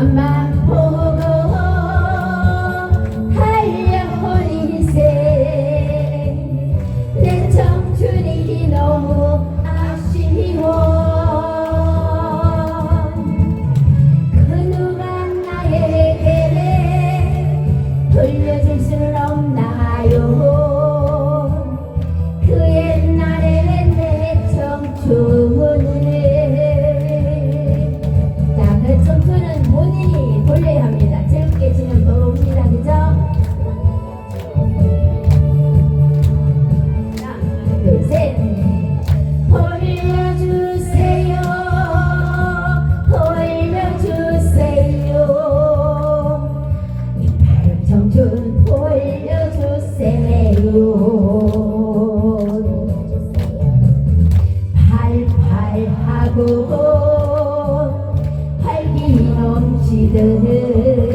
I'm mad. 자, 그 청춘은 본인이 돌려야 합니다 즐겁게 지면 돌아옵니다 그죠? 하나, 둘, 셋. 돌려주세요. 돌려주세요. 이 파란 청춘 돌려주세요. 记得